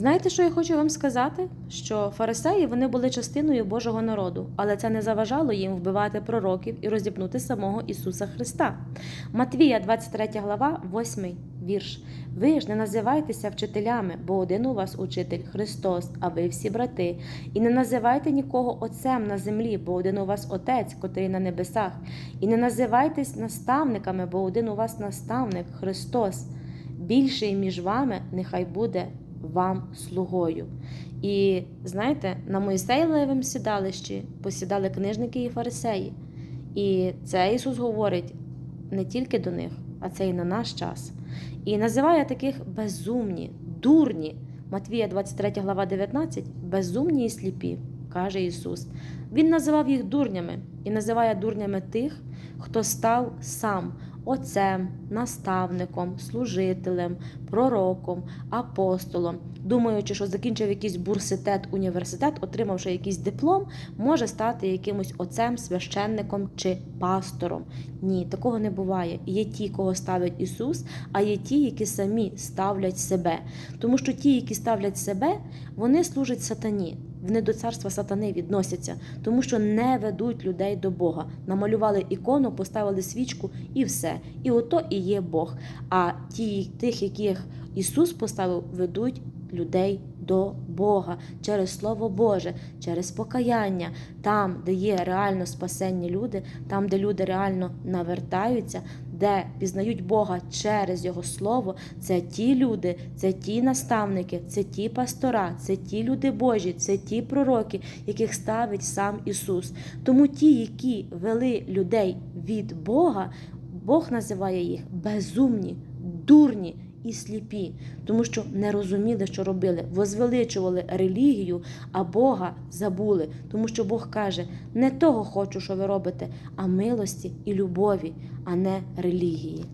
Знаєте, що я хочу вам сказати? Що фарисеї вони були частиною Божого народу, але це не заважало їм вбивати пророків і розіпнути самого Ісуса Христа. Матвія, 23 глава, 8 вірш. Ви ж не називайтеся вчителями, бо один у вас учитель Христос, а ви всі брати. І не називайте нікого отцем на землі, бо один у вас отець, котрий на небесах. І не називайтесь наставниками, бо один у вас наставник Христос. Більший між вами нехай буде вам слугою. І знаєте, на Моїсеєвому сідалищі посідали книжники і фарисеї. І це Ісус говорить не тільки до них, а це і на наш час. І називає таких безумні, дурні. Матвія 23 глава 19 безумні і сліпі, каже Ісус. Він називав їх дурнями і називає дурнями тих, хто став сам отцем, наставником, служителем, пророком, апостолом, думаючи, що закінчив якийсь бурситет, університет, отримавши якийсь диплом, може стати якимось отцем, священником чи пастором. Ні, такого не буває. Є ті, кого ставить Ісус, а є ті, які самі ставлять себе. Тому що ті, які ставлять себе, вони служать сатані. Вони до царства сатани відносяться, тому що не ведуть людей до Бога. Намалювали ікону, поставили свічку і все. І ото і є Бог. А ті, тих, яких Ісус поставив, ведуть людей до Бога через Слово Боже, через покаяння, там, де є реально спасенні люди, там, де люди реально навертаються, де пізнають Бога через Його Слово, це ті люди, це ті наставники, це ті пастора, це ті люди Божі, це ті пророки, яких ставить сам Ісус. Тому ті, які вели людей від Бога, Бог називає їх безумні, дурні і сліпі, тому що не розуміли, що робили, возвеличували релігію, а Бога забули, тому що Бог каже: не того хочу, що ви робите, а милості і любові, а не релігії.